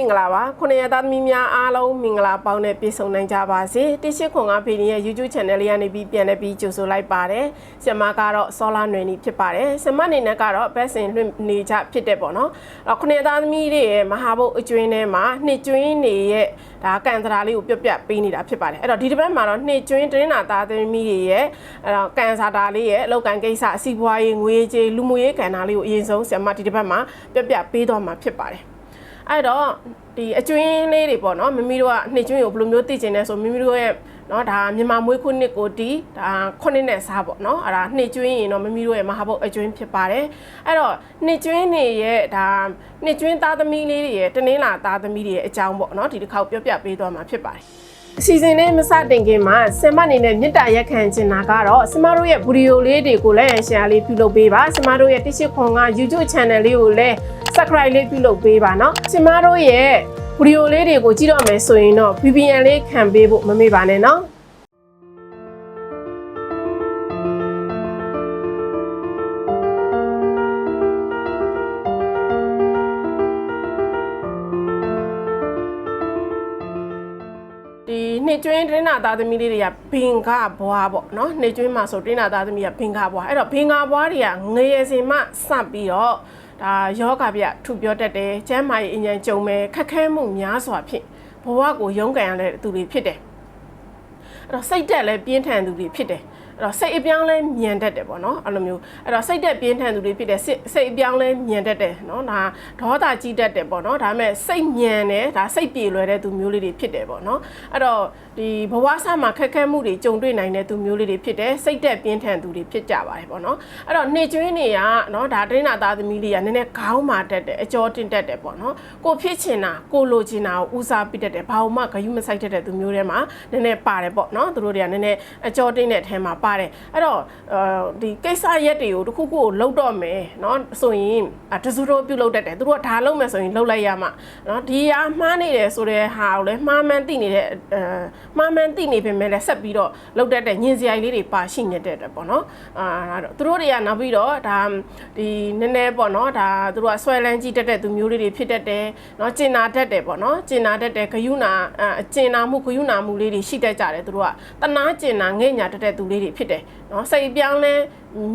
ပဲမင်္ဂလာပါခုနှစ်ရက်သားသမီးများအားလုံးမင်္ဂလာပေါင်းနဲ့ပြည့်စုံနိုင်ကြပါစေတရှိခွန်ကဖေဒီရဲ့ YouTube Channel လေးကနေပြီးပြန်လည်ပြီးကြိုဆိုလိုက်ပါတယ်ဆင်မကတော့ဆောလာနွယ်နီဖြစ်ပါတယ်ဆင်မအနေနဲ့ကတော့ဘက်စင်လွှင့်နေကြဖြစ်တဲ့ပေါ့နော်အဲ့ခုနှစ်ရက်သားသမီးတွေရဲ့မဟာဘုတ်အကျွင်းထဲမှာနှစ်ကျွင်းနေရဲ့ဒါကန်တရာလေးကိုပြပြပေးနေတာဖြစ်ပါတယ်အဲ့တော့ဒီတစ်ပတ်မှာတော့နှစ်ကျွင်းတင်းနာသားသမီးတွေရဲ့အဲ့တော့ကန်စာတာလေးရဲ့အလောက်ကန်ကိစ္စအစီပွားရေးငွေကြေးလူမှုရေးကဏ္ဍလေးကိုအရင်ဆုံးဆင်မဒီတစ်ပတ်မှာပြပြပေးတော့မှာဖြစ်ပါတယ်အဲ့တော့ ဒီအကျွင်းလေးတွေပေါ့နော်မမီတို့ကနှစ်ကျွင်းကိုဘယ်လိုမျိုးသိကျင်လဲဆိုမမီတို့ရဲ့နော်ဒါမြန်မာမွေးခုနှစ်ကိုတီးဒါခုနှစ်နဲ့စားပေါ့နော်အဲ့ဒါနှစ်ကျွင်းရင်တော့မမီတို့ရဲ့မဟာဘုတ်အကျွင်းဖြစ်ပါတယ်အဲ့တော့နှစ်ကျွင်းနေရဲ့ဒါနှစ်ကျွင်းသားသမီးလေးတွေရဲ့တနင်္လာသားသမီးတွေရဲ့အကြောင်းပေါ့နော်ဒီတစ်ခေါက်ပြောပြပေးသွားမှာဖြစ်ပါတယ်အစီအစဉ်လေးမစတင်ခင်မှာဆင်မအနေနဲ့မြစ်တာရက်ခံချင်တာကတော့ဆင်မတို့ရဲ့ဗီဒီယိုလေးတွေကိုလည်းရှယ်လေးပြုလုပ်ပေးပါဆင်မတို့ရဲ့တရှိခွန်က YouTube channel လေးကိုလည်း subscribe လေးပြုလုပ်ပေးပါနော်ကျမတို့ရဲ့ဗီဒီယိုလေးတွေကိုကြည့်တော့မယ်ဆိုရင်တော့ VPN လေးခံပေးဖို့မမေ့ပါနဲ့နော်ဒီနှစ်ကျွင်းတင်းနာသားသမီးလေးတွေကဘင်ကဘွားပေါ့နော်နှစ်ကျွင်းမှာဆိုတင်းနာသားသမီးကဘင်ကဘွားအဲ့တော့ဘင်ကဘွားတွေကငရေစင်မှစပြီးတော့ ဒါယောဂဗျထူပြောတတ်တယ်ကျမ်းမာရေးအញ្ញံကြုံမဲ့ခက်ခဲမှုများစွာဖြင့်ဘဝကိုရုန်းကန်ရတဲ့သူတွေဖြစ်တယ်အဲ့တော့စိတ်တက်လည်းပြင်းထန်သူတွေဖြစ်တယ် အဲ့တော့စိတ်အပြောင်းလဲမြန်တတ်တယ်ပေါ့နော်အဲ့လိုမျိုးအဲ့တော့စိတ်တက်ပြင်းထန်သူတွေဖြစ်တယ်စိတ်စိတ်အပြောင်းလဲမြန်တတ်တယ်နော်ဒါဒေါသကြီးတတ်တယ်ပေါ့နော်ဒါပေမဲ့စိတ်မြန်တယ်ဒါစိတ်ပြေလွယ်တဲ့သူမျိုးလေးတွေဖြစ်တယ်ပေါ့နော်အဲ့တော့ဒီဘဝဆမှာခက်ခဲမှုတွေကြုံတွေ့နိုင်တဲ့သူမျိုးလေးတွေဖြစ်တယ်စိတ်တက်ပြင်းထန်သူတွေဖြစ်ကြပါတယ်ပေါ့နော်အဲ့တော့နေကျွင်းတွေကနော်ဒါတင်းနာသားသမီးလေးကနည်းနည်းခေါင်းမာတတ်တယ်အကျော်တင်တတ်တယ်ပေါ့နော်ကိုဖြစ်ချင်တာကိုလိုချင်တာကိုဦးစားပေးတတ်တယ်ဘာမှဂယုမဆိုင်တတ်တဲ့သူမျိုးတွေမှာနည်းနည်းပါတယ်ပေါ့နော်သူတို့တွေကနည်းနည်းအကျော်တင်တဲ့အထဲမှာပါတယ်အဲ့တော့အဲဒီကိစ္စရက်တွေကိုတစ်ခုခုကိုလှုပ်တော့မယ်နော်ဆိုရင်တစုတော့ပြုတ်လှုပ်တတ်တယ်သူတို့ကဒါလှုပ်မယ်ဆိုရင်လှုပ်လိုက်ရမှာနော်ဒီဟာမှားနေတယ်ဆိုတဲ့ဟာကိုလည်းမှားမှန်းသိနေတဲ့အဲမှားမှန်းသိနေပေမဲ့လည်းဆက်ပြီးတော့လှုပ်တတ်တဲ့ညင်စရာလေးတွေပါရှိနေတဲ့အတွက်ပေါ့နော်အာတော့သူတို့တွေကနောက်ပြီးတော့ဒါဒီနည်းနည်းပေါ့နော်ဒါသူတို့ကဆွဲလန်းကြည့်တတ်တဲ့သူမျိုးလေးတွေဖြစ်တတ်တယ်နော်ကျင်နာတတ်တယ်ပေါ့နော်ကျင်နာတတ်တယ်ဂယုနာအကျင်နာမှုဂယုနာမှုလေးတွေရှိတတ်ကြတယ်သူတို့ကတနာကျင်နာငဲ့ညာတတ်တဲ့သူလေးတွေဖြစ်တယ်နော်စိတ်ပြောင်းလဲ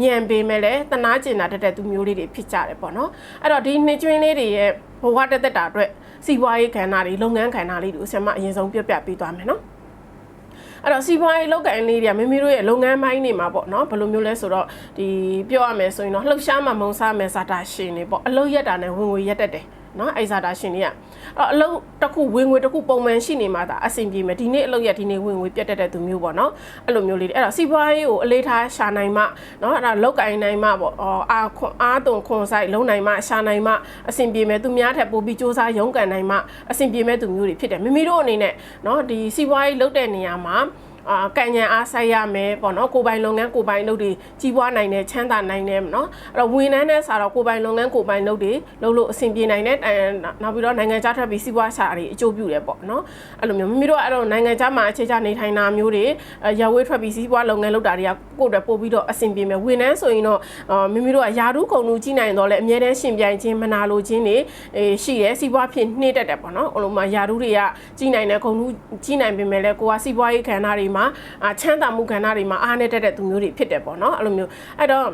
ညံပေမဲ့လည်းတနာကျင်နာတတ်တဲ့သူမျိုးလေးတွေဖြစ်ကြတယ်ပေါ့နော်အဲ့တော့ဒီနှစ်ကျွင်းလေးတွေရဲ့ဘဝတက်တက်တာအတွက်စီးပွားရေးခန္ဓာတွေလုပ်ငန်းခန္ဓာလေးတွေကိုဆရာမအရင်ဆုံးပြပြပေးသွားမယ်နော်အဲ့တော့စီးပွားရေးလုပ်ကိုင်လေးတွေကမိမိတို့ရဲ့လုပ်ငန်းပိုင်းတွေမှာပေါ့နော်ဘယ်လိုမျိုးလဲဆိုတော့ဒီပြောရမယ်ဆိုရင်တော့လှုပ်ရှားမှမုံစားမယ်စာတာရှင်တွေပေါ့အလုပ်ရက်တာနဲ့ဝင်ငွေရက်တတ်တယ် နော်အဲ့စာတာရှင်တွေကအဲ့တော့အလုပ်တစ်ခုဝင်ငွေတစ်ခုပုံမှန်ရှိနေမှသာအဆင်ပြေမယ်ဒီနေ့အလုပ်ရက်ဒီနေ့ဝင်ငွေပြတ်တတ်တဲ့သူမျိုးပေါ့နော်အဲ့လိုမျိုးလေးတွေအဲ့တော့စီးပွားရေးကိုအလေးထားရှာနိုင်မှနော်အဲ့ဒါလုပ်ကိုင်နိုင်မှပေါ့အော်အာခွန်အားတုံခွန်ဆိုင်လုံနိုင်မှရှာနိုင်မှအဆင်ပြေမယ်သူများထက်ပိုပြီးစ조사ရုန်းကန်နိုင်မှအဆင်ပြေမဲ့သူမျိုးတွေဖြစ်တယ်မိမိတို့အနေနဲ့နော်ဒီစီးပွားရေးလုပ်တဲ့နေရာမှာ အာကံဉာဏ်အားဆိုင်ရမယ်ပေါ့နော်ကိုယ်ပိုင်လုပ်ငန်းကိုယ်ပိုင်လုပ်တွေကြီးပွားနိုင်တယ်ချမ်းသာနိုင်တယ်နော်အဲ့တော့ဝန်ထမ်းနဲ့ဆိုတော့ကိုယ်ပိုင်လုပ်ငန်းကိုယ်ပိုင်လုပ်တွေလုပ်လို့အဆင်ပြေနိုင်တဲ့အဲနောက်ပြီးတော့နိုင်ငံခြားထွက်ပြီးစီးပွားရှာတွေအကျိုးပြုတယ်ပေါ့နော်အဲ့လိုမျိုးမိမိတို့ကအဲ့တော့နိုင်ငံခြားမှာအခြေချနေထိုင်တာမျိုးတွေရဝေးထွက်ပြီးစီးပွားလုပ်ငန်းလုပ်တာတွေကကိုယ့်အတွက်ပို့ပြီးတော့အဆင်ပြေမယ်ဝန်ထမ်းဆိုရင်တော့မိမိတို့ကယာရုခုံလူကြီးနိုင်တော့လဲအမြဲတမ်းရှင်ပြိုင်ခြင်းမနာလိုခြင်းတွေရှိတယ်စီးပွားဖြစ်နှိမ့်တတ်တယ်ပေါ့နော်အဲ့လိုမှယာရုတွေကကြီးနိုင်တယ်ခုံလူကြီးနိုင်ပေမဲ့လည်းကိုကစီးပွားရေးခန္ဓာတွေမှာချမ်းသာမှုကဏ္ဍတွေမှာအားနေတတ်တဲ့သူမျိုးတွေဖြစ်တယ်ပေါ့နော်အဲ့လိုမျိုးအဲ့တော့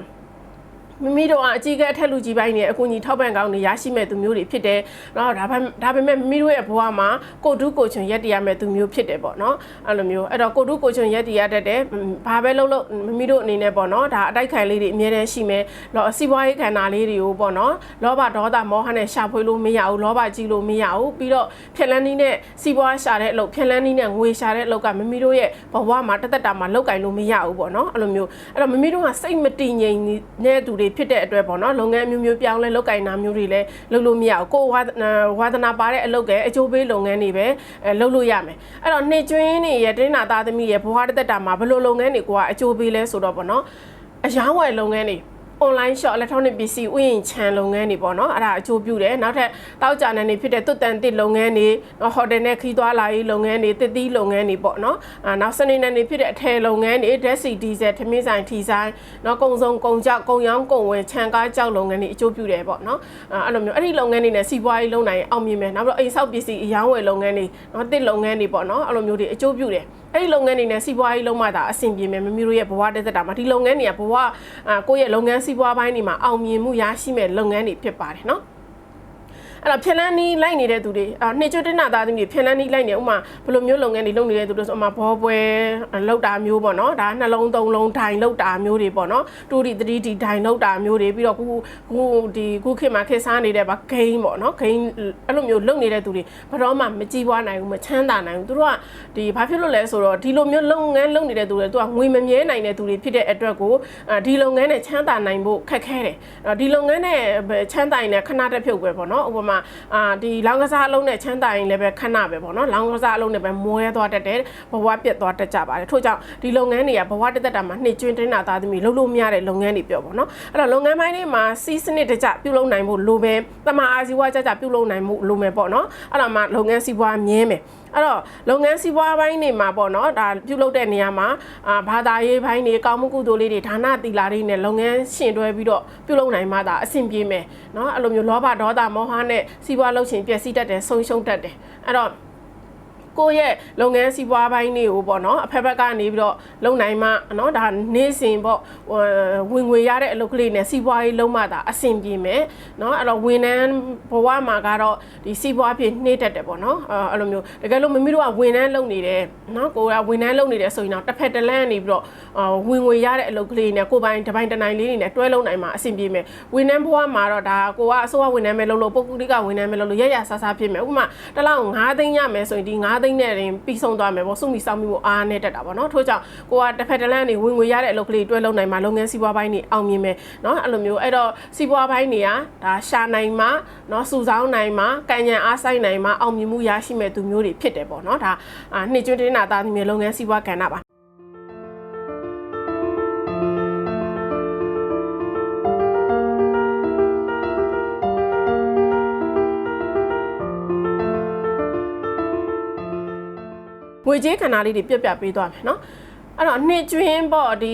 မိမိတို့ကအကြီးကဲအထက်လူကြီးပိုင်းတွေအကူအညီထောက်ပံ့ကောင်းတွေရရှိမဲ့သူမျိုးတွေဖြစ်တယ်။နော်ဒါပေဒါပေမဲ့မိမိတို့ရဲ့ဘဝမှာကိုတူးကိုချွန်ရက်တည်ရမဲ့သူမျိုးဖြစ်တယ်ပေါ့နော်။အဲ့လိုမျိုးအဲ့တော့ကိုတူးကိုချွန်ရက်တည်ရတတ်တယ်။ဘာပဲလုပ်လို့မိမိတို့အနေနဲ့ပေါ့နော်ဒါအတိုက်ခံလေးတွေအများတန်းရှိမယ်။လောစီးပွားရေးခန္ဓာလေးတွေကိုပေါ့နော်။လောဘဒေါသမောဟနဲ့ရှာဖွေလို့မရဘူး။လောဘကြီးလို့မရဘူး။ပြီးတော့ဖြက်လန်းနည်းနဲ့စီးပွားရှာတဲ့အလုပ်ဖြက်လန်းနည်းနဲ့ငွေရှာတဲ့အလုပ်ကမိမိတို့ရဲ့ဘဝမှာတက်တက်တာမှာလောက်ကင်လို့မရဘူးပေါ့နော်။အဲ့လိုမျိုးအဲ့တော့မိမိတို့ကစိတ်မတည်ငြိမ်တဲ့သူတွေဖြစ်တဲ့အတွက်ပေါ့နော်လုပ်ငန်းမျိုးမျိုးပြောင်းလဲလုပ်ကင်တာမျိုးတွေလည်းလုပ်လို့မရဘူးကိုဝါဝါသနာပါတဲ့အလုပ်ကအကျိုးပေးလုပ်ငန်းတွေပဲအဲလုပ်လို့ရမယ်အဲ့တော့နှစ်ကျွင်းနေရတင်းနာသားသမီးရဲ့ဘဝတစ်သက်တာမှာဘယ်လိုလုပ်ငန်းတွေကိုကအကျိုးပေးလဲဆိုတော့ပေါ့နော်အယောင်းဝယ်လုပ်ငန်းတွေ online shop electronic PC ဥယျာဉ်ခြံလုပ်ငန်းတွေပေါ့နော်အဲ့ဒါအကျိုးပြုတယ်နောက်ထပ်တောက်ကြနေနေဖြစ်တဲ့တွတ်တန်တစ်လုပ်ငန်းတွေနော်ဟိုတယ်နဲ့ခီးသွားလာရေးလုပ်ငန်းတွေတစ်သီးလုပ်ငန်းတွေပေါ့နော်အာနောက်စနေနေ့နေဖြစ်တဲ့အထည်လုပ်ငန်းတွေဓာတ်ဆီဒီဇယ်ထမင်းဆိုင်ထီဆိုင်နော်ကုံစုံကုံကြောက်ကုံရောင်းကုံဝင်ခြံကားကြောက်လုပ်ငန်းတွေအကျိုးပြုတယ်ပေါ့နော်အာအဲ့လိုမျိုးအဲ့ဒီလုပ်ငန်းတွေနဲ့စီးပွားရေးလုပ်နိုင်ရင်အောင်မြင်မယ်နောက်ပြီးတော့အိမ်ဆောက်ပစ္စည်းအရောင်းဝယ်လုပ်ငန်းတွေနော်တစ်လုပ်ငန်းတွေပေါ့နော်အဲ့လိုမျိုးတွေအကျိုးပြုတယ် အဲ့ဒီလုပ်ငန်းတွေနဲ့စီးပွားရေးလုံးမှသာအဆင်ပြေမယ်မမီတို့ရဲ့ဘဝတက်သက်တာမှာဒီလုပ်ငန်းတွေကဘဝအာကိုယ့်ရဲ့လုပ်ငန်းစီးပွားပိုင်းတွေမှာအောင်မြင်မှုရရှိမဲ့လုပ်ငန်းတွေဖြစ်ပါတယ်နော် အဲ့တော့ဖြက်လန်းနီးလိုက်နေတဲ့သူတွေအာနှစ်ကျွတ်တင်နာသားသမီးတွေဖြက်လန်းနီးလိုက်နေဥမာဘယ်လိုမျိုးလုပ်ငန်းတွေလုပ်နေတဲ့သူတွေဆိုဥမာဘောပွဲလောက်တာမျိုးပေါ့နော်ဒါနှလုံးသုံးလုံးဒိုင်လောက်တာမျိုးတွေပေါ့နော်တူဒီ 3D ဒိုင်လောက်တာမျိုးတွေပြီးတော့ခုခုဒီခုခေတ်မှာခေတ်စားနေတဲ့ဗာဂိမ်းပေါ့နော်ဂိမ်းအဲ့လိုမျိုးလုပ်နေတဲ့သူတွေဘယ်တော့မှမကြည့်ပွားနိုင်ဘူးမချမ်းသာနိုင်ဘူးသူတို့ကဒီဘာဖြစ်လို့လဲဆိုတော့ဒီလိုမျိုးလုပ်ငန်းလုပ်နေတဲ့သူတွေသူကငွေမမြဲနိုင်တဲ့သူတွေဖြစ်တဲ့အတွက်ကိုဒီလုပ်ငန်းနဲ့ချမ်းသာနိုင်ဖို့ခက်ခဲတယ်ဒီလုပ်ငန်းနဲ့ချမ်းသာရင်လည်းခဏတစ်ဖြုတ်ပဲပေါ့နော်ဥပမာအာဒီလောင်းကစားအလုံးနဲ့ချမ်းသာရင်လည်းပဲခဏပဲပေါ့နော်လောင်းကစားအလုံးနဲ့ပဲမွဲသွားတတ်တယ်ဘဝပြတ်သွားတတ်ကြပါတယ်ထို့ကြောင့်ဒီလုပ်ငန်းတွေကဘဝတက်တက်တာမှာနှစ်ကျွင်းတင်းတာသားသမီးလုပ်လို့မရတဲ့လုပ်ငန်းတွေပြောပေါ့နော်အဲ့တော့လုပ်ငန်းပိုင်းတွေမှာစီးစနစ်တကျပြုလုပ်နိုင်ဖို့လိုပဲတမအာဇီဝကြကြပြုလုပ်နိုင်မှုလိုမယ်ပေါ့နော်အဲ့တော့မှလုပ်ငန်းစီးပွားမြဲမယ် အဲ့တော့လုပ်ငန်းစီးပွားပိုင်းတွေမှာပေါ့နော်ဒါပြုလုပ်တဲ့နေရာမှာအာဘာသာရေးပိုင်းတွေကောင်းမှုကုသိုလ်လေးတွေဒါနသီလတွေနဲ့လုပ်ငန်းရှင်တွဲပြီးတော့ပြုလုပ်နိုင်မှသာအဆင်ပြေမယ်နော်အဲ့လိုမျိုးလောဘဒေါသမောဟနဲ့စီးပွားလုပ်ခြင်းပျက်စီးတတ်တယ်ဆုံးရှုံးတတ်တယ်အဲ့တော့ ကိုယ့်ရဲ့လုပ်ငန်းစီးပွားပိုင်းတွေကိုပေါ့နော်အဖက်ဖက်ကနေပြီးတော့လုံနိုင်မှနော်ဒါနေ့စဉ်ပေါ့ဝင်ငွေရတဲ့အလုပ်ကလေးနဲ့စီးပွားရေးလုံးမသာအဆင်ပြေမယ်နော်အဲ့တော့ဝန်ထမ်းဘဝမှာကတော့ဒီစီးပွားပြေနှိမ့်တက်တယ်ပေါ့နော်အဲ့လိုမျိုးတကယ်လို့မမီတို့ကဝန်ထမ်းလုပ်နေတယ်နော်ကိုကဝန်ထမ်းလုပ်နေတယ်ဆိုရင်တော့တစ်ဖက်တစ်လမ်းနေပြီးတော့ဝင်ငွေရတဲ့အလုပ်ကလေးနဲ့ကိုပိုင်တပိုင်တနိုင်လေးနေနဲ့တွဲလုံးနိုင်မှာအဆင်ပြေမယ်ဝန်ထမ်းဘဝမှာတော့ဒါကိုကအစိုးရဝန်ထမ်းပဲလုပ်လို့ပုဂ္ဂလိကဝန်ထမ်းပဲလုပ်လို့ရရဆာဆာဖြစ်မယ်ဥပမာတစ်လောက်9သိန်းရမယ်ဆိုရင်ဒီ9သိန်းနဲ့ရင်ပြီးဆုံးသွားမယ်ပေါ့စုမိစောင်းမိဖို့အားနဲ့တက်တာပေါ့နော်ထို့ကြောင့်ကိုကတစ်ဖက်တစ်လန့်နေဝင်ငွေရတဲ့အလုပ်ကလေးတွဲလုံနိုင်မှာလုပ်ငန်းစီးပွားပိုင်းနေအောင်မြင်မယ်နော်အဲ့လိုမျိုးအဲ့တော့စီးပွားပိုင်းတွေကဒါရှာနိုင်မှာနော်စုဆောင်းနိုင်မှာကံဉဏ်အားဆိုင်နိုင်မှာအောင်မြင်မှုရရှိမဲ့သူမျိုးတွေဖြစ်တယ်ပေါ့နော်ဒါနှစ်ကျွန်းတင်းနာသားသမီးလုပ်ငန်းစီးပွားကဏ္ဍပါွေကြေးခန္ဓာလေးတွေပြက်ပြက်ပေးသွားမယ်နော်အဲ့တော့နှစ်ကျွင်းပေါ့ဒီ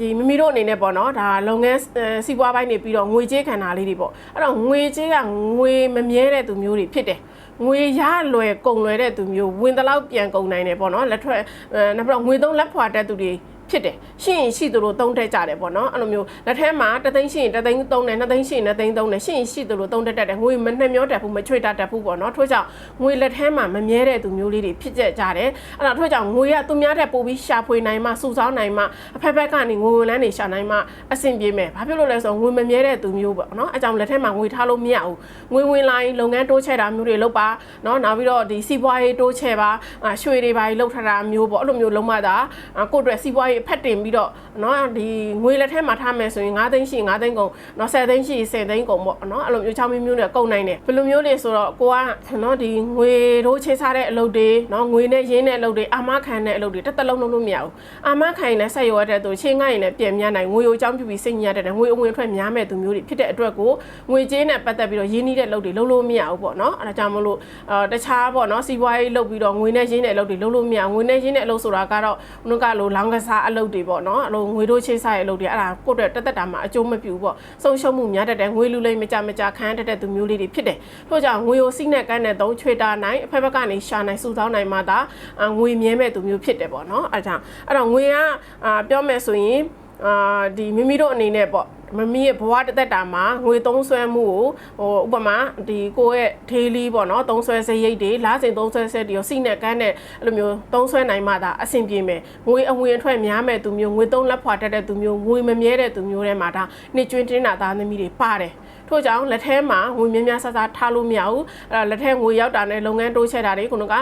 ဒီမိမိတို့အနေနဲ့ပေါ့နော်ဒါလုပ်ငန်းစီးပွားပိုင်းနေပြီးတော့ငွေကြေးခန္ဓာလေးတွေပေါ့အဲ့တော့ငွေကြေးကငွေမမြဲတဲ့သူမျိုးတွေဖြစ်တယ်ငွေရလွယ်ကုန်လွယ်တဲ့သူမျိုးဝင်တလောက်ပြန်ကုန်နိုင်တယ်ပေါ့နော်လက်ထွက်နောက်ပြီးတော့ငွေသုံးလက်ဖွာတတ်သူတွေ ဖြစ်တယ်ရှိရင်ရှိသူတို့သုံးတက်ကြတယ်ပေါ့နော်အဲ့လိုမျိုးလက်ထဲမှာတသိန်းရှိရင်တသိန်းသုံးတယ်နှစ်သိန်းရှိရင်နှစ်သိန်းသုံးတယ်ရှိရင်ရှိသူတို့သုံးတက်တတ်တယ်ငွေမနှမျောတက်ဘူးမချွေတတ်တတ်ဘူးပေါ့နော်ထို့ကြောင့်ငွေလက်ထဲမှာမမြဲတဲ့သူမျိုးလေးတွေဖြစ်ကြကြတယ်အဲ့တော့ထို့ကြောင့်ငွေကသူများတဲ့ပို့ပြီးရှာဖွေနိုင်မှစုဆောင်းနိုင်မှအဖက်ဖက်ကနေငွေဝင်လန်းနေရှာနိုင်မှအဆင်ပြေမယ်ဘာဖြစ်လို့လဲဆိုတော့ငွေမမြဲတဲ့သူမျိုးပေါ့နော်အဲ့ကြောင့်လက်ထဲမှာငွေထားလို့မရဘူးငွေဝင်လာရင်လုပ်ငန်းတိုးချဲ့တာမျိုးတွေလုပ်ပါနော်နောက်ပြီးတော့ဒီစီးပွားရေးတိုးချဲ့ပါရွှေတွေပါလှုပ်ထတာမျိုးပေါ့အဲ့လိုမျိုးလုံးမသာကိုယ့်အတွက်စီးပွားရေးဖက်တင်ပြီးတော့နော်ဒီငွေလက်ထဲမှာထားမယ်ဆိုရင်9သိန်းရှိ9သိန်းကုန်နော်10သိန်းရှိ10သိန်းကုန်ပေါ့နော်အဲ့လိုမျိုးချောင်းမျိုးမျိုးနဲ့ကုန်နိုင်တယ်ဘယ်လိုမျိုးလဲဆိုတော့ကိုကနော်ဒီငွေတို့ချေးစားတဲ့အလုပ်တွေနော်ငွေနဲ့ရင်းတဲ့အလုပ်တွေအာမခံတဲ့အလုပ်တွေတစ်သက်လုံးလုပ်လို့မရဘူးအာမခံရင်လည်းဆက်ရောတဲ့သူချင်းငှားရင်လည်းပြင်များနိုင်ငွေကိုအကြောင်းပြုပြီးစိတ်ညစ်တဲ့ငွေအဝင်ထွက်များမဲ့သူမျိုးတွေဖြစ်တဲ့အတွက်ကိုငွေကြေးနဲ့ပတ်သက်ပြီးတော့ရင်းနှီးတဲ့အလုပ်တွေလုပ်လို့မရဘူးပေါ့နော်အဲ့ဒါကြောင့်မလို့အာတခြားပေါ့နော်စီးပွားရေးလုပ်ပြီးတော့ငွေနဲ့ရင်းတဲ့အလုပ်တွေလုပ်လို့မရငွေနဲ့ရင်းတဲ့အလုပ်ဆိုတာကတော့ဘုကလိုလောင်းကစားအလုပ်တွေပေါ့နော်အဲ့လိုငွေတို့ချေးစားရဲ့အလုပ်တွေအဲ့ဒါကိုယ့်အတွက်တက်တက်တာမှအကျိုးမပြူပေါ့ဆုံးရှုံးမှုများတတ်တယ်ငွေလူလိမ့်မကြမကြခံရတတ်တဲ့သူမျိုးလေးတွေဖြစ်တယ်ထို့ကြောင့်ငွေကိုစိနဲ့ကန်းနဲ့သုံးချွေတာနိုင်အဖက်ဘက်ကနေရှာနိုင်စုဆောင်းနိုင်မှသာငွေမြဲမဲ့သူမျိုးဖြစ်တယ်ပေါ့နော်အဲ့ဒါအဲ့တော့ငွေကပြောမယ်ဆိုရင်အာဒီမိမိတို့အနေနဲ့ပေါ့ မမီးရဲ့ဘဝတစ်သက်တာမှာငွေသုံးဆွဲမှုကိုဟိုဥပမာဒီကိုယ့်ရဲ့ daily ပေါ့နော်သုံးဆွဲစရိတ်တွေလားစဉ်သုံးဆွဲစက်တွေရောစိနဲ့ကန်းနဲ့အဲ့လိုမျိုးသုံးဆွဲနိုင်မှသာအဆင်ပြေမယ်ငွေအဝင်အထွက်များမဲ့သူမျိုးငွေသုံးလက်ဖွာတတ်တဲ့သူမျိုးငွေမမြဲတဲ့သူမျိုးတွေမှာဒါနှစ်ကျွင်းတင်းတာသားသမီးတွေပါတယ် ထို့ကြောင့်လက်ထဲမှာငွေများများဆဆထားလို့မရဘူးအဲ့တော့လက်ထဲငွေရောက်တာနဲ့လုပ်ငန်းတိုးချဲ့တာတွေခုနက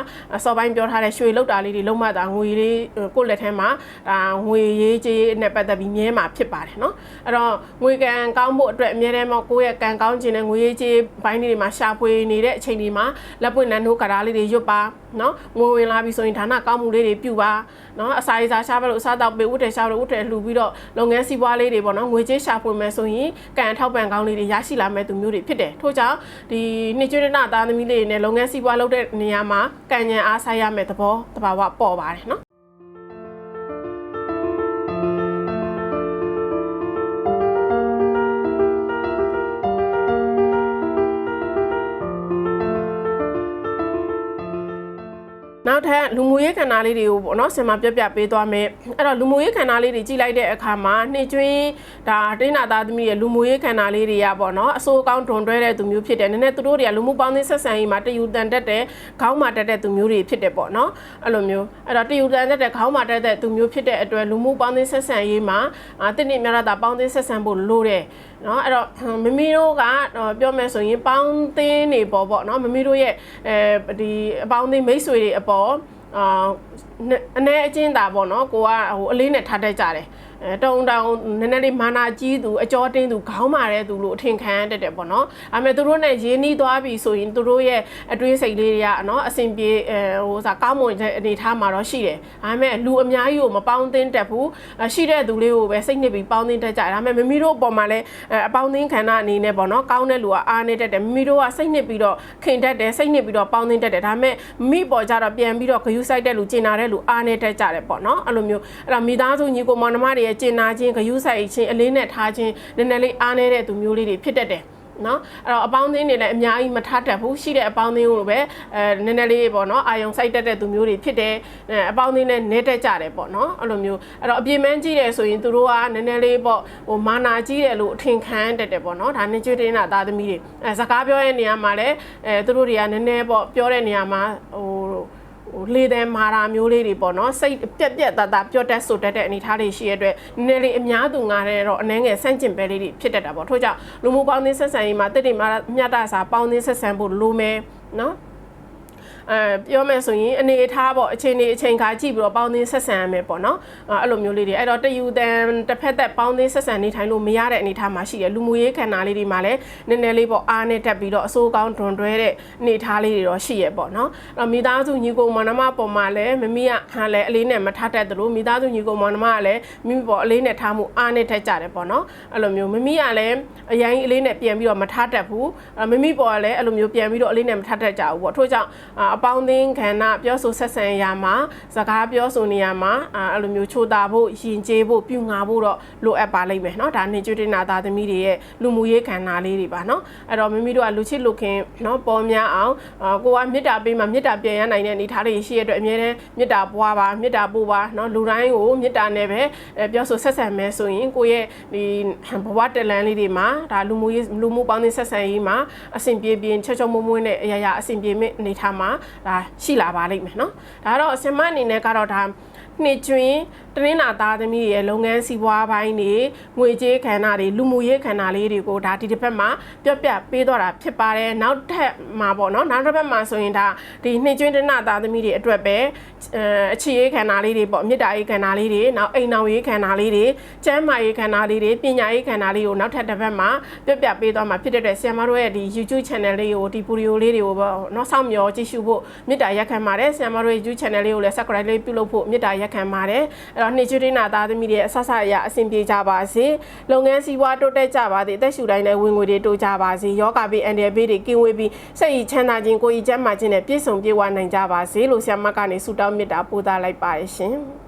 စော်ပိုင်းပြောထားတဲ့ရွှေလောက်တာလေးတွေလုံးဝတာငွေလေးကိုယ့်လက်ထဲမှာဒါငွေရေးကြေးနဲ့ပတ်သက်ပြီးမြဲမှာဖြစ်ပါတယ်เนาะအဲ့တော့ ငွေကံကောင်းဖို့အတွက်အများတမ်းမကိုယ့်ရဲ့ကံကောင်းခြင်းနဲ့ငွေရေးကြေးဘိုင်းတွေမှာရှာဖွေနေတဲ့အချိန်ဒီမှာလက်ပွင့်လန်းတို့ကရာလေးတွေရွတ်ပါ နော်ငွေဝင်လာပြီဆိုရင်ဌာနကောင်းမှုလေးတွေပြုပါနော်အစာရေးစားရှားပဲလို့အစားတောက်ပေးဥတည်ရှားလို့ဥတည်လှူပြီးတော့လုပ်ငန်းစီးပွားလေးတွေပေါ့နော်ငွေကြေးရှာဖွေမယ်ဆိုရင်ကံထောက်ပံ့ကောင်းလေးတွေရရှိလာမဲ့သူမျိုးတွေဖြစ်တယ်ထို့ကြောင့်ဒီနှစ်ကျွေးနာသားသမီးလေးတွေနဲ့လုပ်ငန်းစီးပွားလုပ်တဲ့နေရာမှာကံဉဏ်အားဆိုင်ရမဲ့သဘောတဘာဝပေါ်ပါတယ်နော် ထပ်လူမှုရေးခန္ဓာလေးတွေကိုပေါ့နော်ဆင်မပြပြပေးသွားမယ်အဲ့တော့လူမှုရေးခန္ဓာလေးတွေကြည့်လိုက်တဲ့အခါမှာနှိကျွင်းဒါတိနာသားသမီးရဲ့လူမှုရေးခန္ဓာလေးတွေကပေါ့နော်အစိုးအကောင်းဒွန်တွဲတဲ့သူမျိုးဖြစ်တယ်နည်းနည်းသူတို့တွေကလူမှုပေါင်းသင်းဆက်ဆံရေးမှာတယူတန်တက်တဲ့ခေါင်းမာတက်တဲ့သူမျိုးတွေဖြစ်တယ်ပေါ့နော်အဲ့လိုမျိုးအဲ့တော့တယူတန်တက်တဲ့ခေါင်းမာတက်တဲ့သူမျိုးဖြစ်တဲ့အတွက်လူမှုပေါင်းသင်းဆက်ဆံရေးမှာအာတနည်းများတာပေါင်းသင်းဆက်ဆံဖို့လိုတယ်နော်အဲ့တော့မမီတို့ကပြောမယ်ဆိုရင်ပေါင်းသင်းနေပေါ့ပေါ့နော်မမီတို့ရဲ့အဲဒီအပေါင်းသင်းမိတ်ဆွေတွေအပေါ် အာအနေအချင်းတာပေါ့နော်ကိုကဟိုအလေးနဲ့ထားတတ်ကြတယ်အဲတုံတောင်နည်းနည်းလေးမာနာကြီးသူအကြောတင်းသူခေါင်းမာတဲ့သူလို့အထင်ခံရတတ်တယ်ပေါ့နော်ဒါပေမဲ့သူတို့နဲ့ရင်းနှီးသွားပြီဆိုရင်သူတို့ရဲ့အတွေးစိတ်လေးတွေကနော်အစဉ်ပြေအဲဟိုစားကောင်းမွန်တဲ့အနေထားမှာတော့ရှိတယ်ဒါပေမဲ့လူအများကြီးကိုမပေါင်းသင်းတတ်ဘူးရှိတဲ့သူလေးကိုပဲစိတ်နှစ်ပြီးပေါင်းသင်းတတ်ကြတယ်ဒါပေမဲ့မမီတို့အပေါ်မှာလည်းအပေါင်းသင်းခန္ဓာအနေနဲ့ပေါ့နော်ကောင်းတဲ့လူကအားနေတတ်တယ်မမီတို့ကစိတ်နှစ်ပြီးတော့ခင်တတ်တယ်စိတ်နှစ်ပြီးတော့ပေါင်းသင်းတတ်တယ်ဒါပေမဲ့မိပေါ်ကြတော့ပြန်ပြီးတော့ဂယုစိုက်တဲ့လူကျင်နာတဲ့လူအားနေတတ်ကြတယ်ပေါ့နော်အဲ့လိုမျိုးအဲ့တော့မိသားစုညီကိုမောင်နှမတွေရဲ့ကျင်နာခြင်းဂယုစိုက်ခြင်းအလေးနဲ့ထားခြင်းနည်းနည်းလေးအားနေတဲ့သူမျိုးလေးတွေဖြစ်တတ်တယ်နော်အဲ့တော့အပေါင်းအသင်းတွေလည်းအများကြီးမထတတ်ဘူးရှိတဲ့အပေါင်းအသင်းကိုပဲအဲနည်းနည်းလေးပေါ့နော်အာယုံစိုက်တတ်တဲ့သူမျိုးတွေဖြစ်တယ်အဲအပေါင်းအသင်းနဲ့နေတတ်ကြတယ်ပေါ့နော်အဲ့လိုမျိုးအဲ့တော့အပြင်းမန်းကြီးတယ်ဆိုရင်သူတို့ကနည်းနည်းလေးပေါ့ဟိုမာနာကြီးတယ်လို့အထင်ခံတတ်တယ်ပေါ့နော်ဒါနဲ့ကျွေးတင်းတာသားသမီးတွေအဲစကားပြောတဲ့နေရာမှာလည်းအဲသူတို့တွေကနည်းနည်းပေါ့ပြောတဲ့နေရာမှာဟို ဟိုလေတဲ့မာရာမျိုးလေးတွေပေါ့နော်စိတ်ပြက်ပြက်တတပြောတတ်ဆိုတတ်တဲ့အနေအထားတွေရှိရတဲ့အတွက်နည်းနည်းလေးအများသူငါတဲ့တော့အနှဲငယ်ဆန့်ကျင်ဘဲလေးတွေဖြစ်တတ်တာပေါ့ထို့ကြောင့်လူမှုပေါင်းသင်းဆက်ဆံရေးမှာတက်တင်မာမြတ်တာစာပေါင်းသင်းဆက်ဆံဖို့လိုမယ်နော် အဲပြောမယ်ဆိုရင်အနေအထားပေါ့အချိန်နေအချိန်ခါကြည့်ပြီးတော့ပေါင်းသင်းဆက်ဆံရမယ်ပေါ့နော်အဲ့လိုမျိုးလေးတွေအဲ့တော့တယူတန်တစ်ဖက်သက်ပေါင်းသင်းဆက်ဆံနေထိုင်လို့မရတဲ့အနေအထားမှာရှိတယ်လူမှုရေးခန္ဓာလေးတွေမှာလည်းနည်းနည်းလေးပေါ့အားနဲ့တက်ပြီးတော့အစိုးကောင်းဒွန်တွဲတဲ့အနေအထားလေးတွေတော့ရှိရပေါ့နော်အဲ့မိသားစုညီကိုမောင်နှမပေါ်မှာလည်းမမီးကဟာလည်းအလေးနဲ့မထားတတ်သလိုမိသားစုညီကိုမောင်နှမကလည်းမိမိပေါ်အလေးနဲ့ထားမှုအားနဲ့တက်ကြတယ်ပေါ့နော်အဲ့လိုမျိုးမမီးကလည်းအရင်အလေးနဲ့ပြန်ပြီးတော့မထားတတ်ဘူးမမီးပေါ်ကလည်းအဲ့လိုမျိုးပြန်ပြီးတော့အလေးနဲ့မထားတတ်ကြဘူးပေါ့ထို့ကြောင့်အပေါင်းသင်းခန္ဓာပြောဆိုဆက်ဆံရာမှာစကားပြောဆိုနေရမှာအဲ့လိုမျိုးချိုးတာဖို့ယဉ်ကျေးဖို့ပြုငါဖို့တော့လိုအပ်ပါလိမ့်မယ်เนาะဒါနေကျွတ်တင်နာသားသမီးတွေရဲ့လူမှုရေးခန္ဓာလေးတွေပါเนาะအဲ့တော့မိမိတို့ကလူချစ်လူခင်เนาะပေါ်များအောင်ကိုကမေတ္တာပေးမှမေတ္တာပြန်ရနိုင်တဲ့အနေအထားတွေရှိရတဲ့အတွက်အမြဲတမ်းမေတ္တာပွားပါမေတ္တာပို့ပါเนาะလူတိုင်းကိုမေတ္တာနဲ့ပဲပြောဆိုဆက်ဆံမယ်ဆိုရင်ကိုရဲ့ဒီဘဝတလန်းလေးတွေမှာဒါလူမှုရေးလူမှုပေါင်းသင်းဆက်ဆံရေးမှာအဆင်ပြေပြေချောချောမွေ့မွေ့နဲ့အရာရာအဆင်ပြေမဲ့အနေထားမှာ ဒါရှိလာပါလိမ့်မယ်เนาะဒါတော့အစမအနေနဲ့ကတော့ဒါ နှစ်ကျွင်းတနင်္လာသားသမီးရဲ့လုပ်ငန်းစီးပွားပိုင်းတွေငွေကြေးခန္ဓာတွေလူမှုရေးခန္ဓာလေးတွေကိုဒါဒီတစ်ဖက်မှာပြပြပေးတော့တာဖြစ်ပါတယ်နောက်ထပ်မှာပေါ့နော်နောက်တစ်ဖက်မှာဆိုရင်ဒါဒီနှစ်ကျွင်းတနင်္လာသားသမီးတွေအတွက်ပဲအခြေရေးခန္ဓာလေးတွေပေါ့မေတ္တာရေးခန္ဓာလေးတွေနောက်အိမ်အောင်ရေးခန္ဓာလေးတွေကျမ်းမာရေးခန္ဓာလေးတွေပညာရေးခန္ဓာလေးကိုနောက်ထပ်တစ်ဖက်မှာပြပြပေးတော့မှာဖြစ်တဲ့ဆရာမတို့ရဲ့ဒီ YouTube channel လေးကိုဒီ video လေးတွေကိုပေါ့နော်စောင့်မျှော်ကြည့်ရှုဖို့မေတ္တာရက်ခံပါတယ်ဆရာမတို့ရဲ့ YouTube channel လေးကိုလည်း subscribe လေးပြုလုပ်ဖို့မေတ္တာရက်ခံပါတယ်အဲ့တော့နှစ်ကျွေးနာသားသမီးတွေအဆဆအရာအဆင်ပြေကြပါစေလုပ်ငန်းစီးပွားတိုးတက်ကြပါစေအသက်ရှူတိုင်းနဲ့ဝင်ငွေတွေတိုးကြပါစေယောဂဘေးအန်တယ်ဘေးတွေကင်းဝေးပြီးစိတ်ဤချမ်းသာခြင်းကိုယ်ဤကျန်းမာခြင်းနဲ့ပြည့်စုံပြေဝနိုင်ကြပါစေလို့ဆရာမကနေဆုတောင်းမေတ္တာပို့သလိုက်ပါရှင်